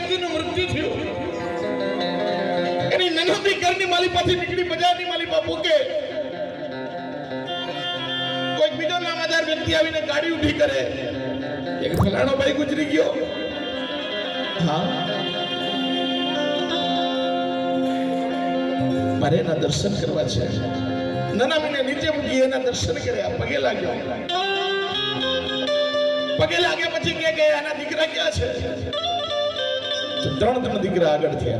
વ્યક્તિનું મૃત્યુ થયું. એની નનોતી ઘરની માલિપાથી નીકળી, બજારની માલિપા મૂકે કોઈક બીજો નામાદાર વ્યક્તિ આવીને ગાડી ઊભી કરે. એક ફલાણો ભાઈ ગુજરી ગયો. હા. મારે એના દર્શન કરવા છે. નનામીને નીચે મૂકી એના દર્શન કર્યા. પગે લાગ્યો. પગે લાગ્યા પછી કે આના દીકરા ક્યાં છે? ત્રણ ત્રણ દીકરા આગળ થયા.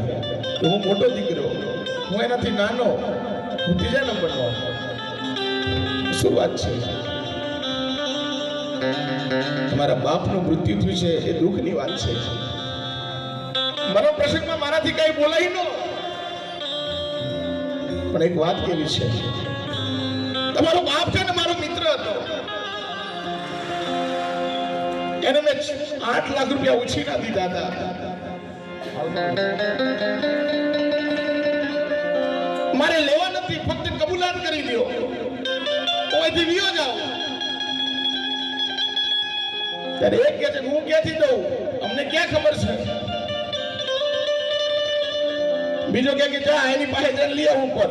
તો હું મોટો દીકરો. હું એનાથી નાનો. હું ત્રીજા નંબરનો. શું વાત છે? તમારા બાપનું મૃત્યુ થયું છે એ દુઃખની વાત છે. મરો પ્રસંગમાં મારાથી કઈ બોલાય ન. પણ એક વાત કેવી છે? તમારો બાપ છે ને મારો મિત્ર હતો. એને મેં આઠ લાખ રૂપિયા ઉછીના દીધા હતા. મારે લેવા નથી, ફક્ત કબૂલાત કરી દો અહીંથી વિયો જાઓ? ત્યારે એક કે છે, હું ક્યાંથી દઉં? અમને ક્યાં ખબર છે? બીજો કે, જા, એની પાસે જઈને લઈ આવું પર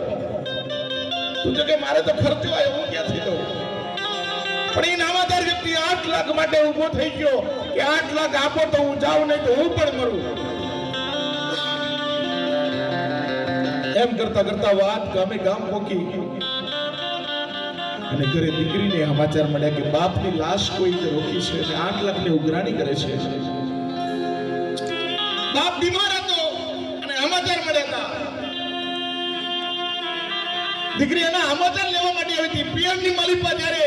તું તો કે મારે તો ખર્ચો આવ્યો, હું ક્યાંથી દઉં? પણ એ નામાદાર વ્યક્તિ આઠ લાખ માટે ઊભો થઈ ગયો કે આઠ લાખ આપો તો હું જાઉં, નહીં તો હું પણ મરું. એમ કરતા કરતા વાત ગામે ગામ પોકી. અને ઘરે દીકરીને સમાચાર મળ્યા કે બાપની લાશ કોઈ રોકી છે અને આઠ લાખની ઉઘરાણી કરે છે. બાપ બીમાર હતો અને સમાચાર મળ્યા હતા. દીકરી એના સમાચાર લેવા માટે આવી હતી. પીએમની માલિપા જ્યારે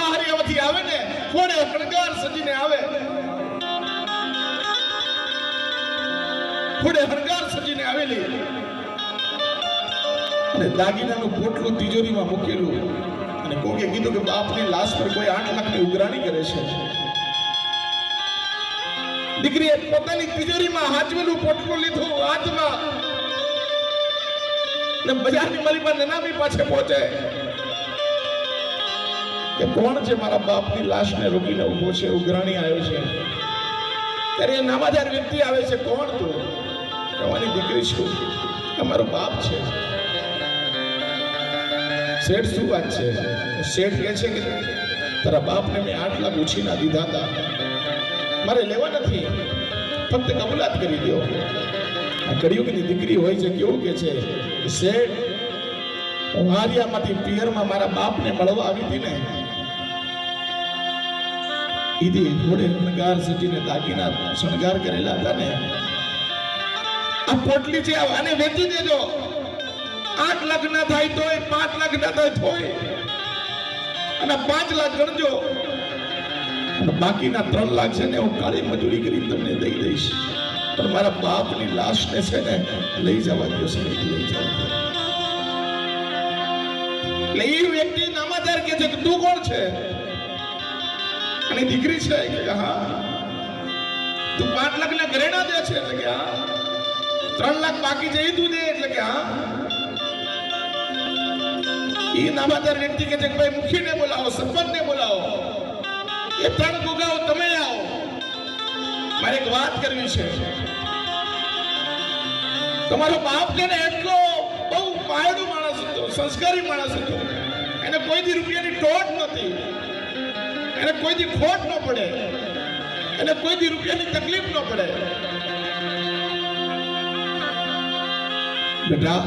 આ હરિયામાંથી આવે ને કોણે હણગાર સજીને આવે. કોણે હણગાર સજીને આવેલી. અને દાગીનાનું પોટલું તિજોરીમાં મૂકેલું. અને કોકે કીધું કે બાપની લાશ પર કોઈ આઠ લાખની ઉઘરાણી કરે છે. દીકરીએ પોતાની તિજોરીમાં હાચવેલું પોટલું લીધું હાથમાં. ને બજારની માલિપા નનામી પાછે પહોંચે. કે કોણ છે મારા બાપની લાશને રોકીને ઊભો છે? ઉઘરાણી આવ્યો છે. ત્યારે એ નામાધાર વ્યક્તિ આવે છે, કોણ તું? તમારી દીકરી છું તમારો બાપ છે. શેઠ શું વાત છે? શેઠ કહે છે કે, તારા બાપને મેં આઠ લાખ ઉછીના દીધા હતા. મારે લેવા નથી. ફક્ત કબૂલાત કરી દો આ કળિયુગની દીકરી હોય છે કેવું કે છે, શેઠ, હું હારિયામાંથી પિયરમાં મારા બાપને મળવા આવી હતી ને. ઈદી ઘોડે શણગાર સજીને દાગીના શણગાર કરેલા હતા ને. આ પોટલી છે, આને વેચી દેજો. આઠ લાખ ના થાય તોય, પાંચ લાખ ના થાય. તોય અને પાંચ લાખ ગણજો બાકીના ત્રણ લાખ છે ને હું કાળી મજૂરી કરી તમને દઈ દઈશ. પણ મારા બાપની લાશને છે ને લઈ જવા દો છે લઈ જવા દો એટલે એ વ્યક્તિ નામાદાર કે છે કે તું કોણ છે? અને દીકરી છે કે હા. તું પાંચ લાખ ના ઘરેણા દે છે એટલે કે હા. ત્રણ લાખ બાકી એ તું દે એટલે કે હા. એ નામાદાર વ્યક્તિ કે ભાઈ મુખીને બોલાવો, સરપંચને બોલાવો. એ ત્રણ ગુગાઓ તમે આવો. મારે એક વાત કરવી છે. તમારો બાપ છે ને એટલો બહુ પાયડું માણસ હતો, સંસ્કારી માણસ હતો. એને કોઈ દી રૂપિયાની ટોટ નહોતી. એને કોઈ દી ખોટ ન પડે. એને કોઈ દી રૂપિયાની તકલીફ ન પડે. બેટા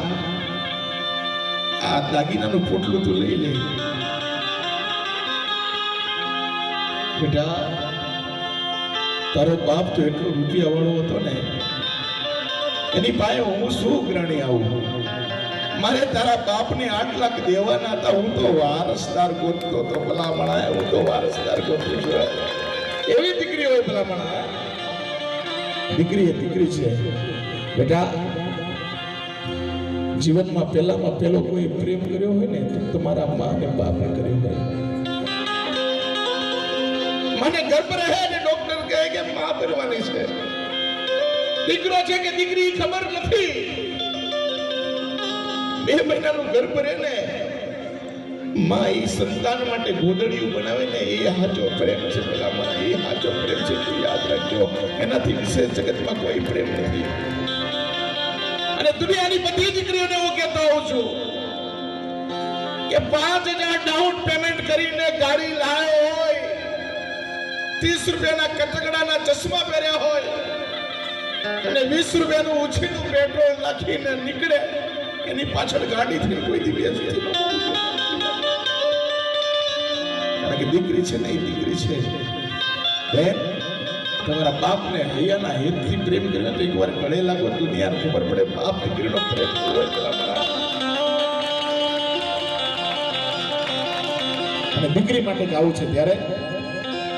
આ દાગીનાનું પોટલું તું લઈ લે બેટા તારો બાપ તો એટલો રૂપિયા વાળો હતો ને એની પાસે હું શું ગ્રાણી આવું મારે તારા બાપને આઠ લાખ દેવાના હતા હું તો વારસદાર ગોતતો તો ભલામણા હું તો વારસદાર ગોતું છું એવી દીકરી હોય ભલામણા દીકરી એ દીકરી છે બેટા જીવનમાં પહેલામાં પહેલો કોઈ પ્રેમ કર્યો હોય ને, તો તમારા મા અને બાપે કર્યો હોય. મને ગર્ભ રહે ને ડોક્ટર કહે કે મા ભરવાની છે. દીકરો છે કે દીકરી, ખબર નથી. બે મહિનાનું ગર્ભ રહે ને, મા એ સંતાન માટે ગોદડિયું બનાવે ને, એ હાચો પ્રેમ છે પેલા મા એ હાચો પ્રેમ છે યાદ રાખજો. એનાથી વિશેષ જગતમાં કોઈ પ્રેમ નથી. અને દુનિયાની બધી દીકરીઓને હું કહેતો હોઉં છું કે પાંચ હજાર ડાઉન પેમેન્ટ કરીને ગાડી લાવે હોય, ત્રીસ રૂપિયાના કટકડાના ચશ્મા પહેર્યા હોય અને વીસ રૂપિયાનું ઉછીનું પેટ્રોલ નાખીને નીકળે, એની પાછળ ગાડી થઈ કોઈ દિવસ કારણ દીકરી છે નહીં દીકરી છે બેન તમારા બાપને હૈયાના હેતથી પ્રેમ કર્યો તો એકવાર ગળે લાગો દુનિયા ખબર પડે, બાપ દીકરીનો પ્રેમ. અને દીકરી માટે ગાવું છે ત્યારે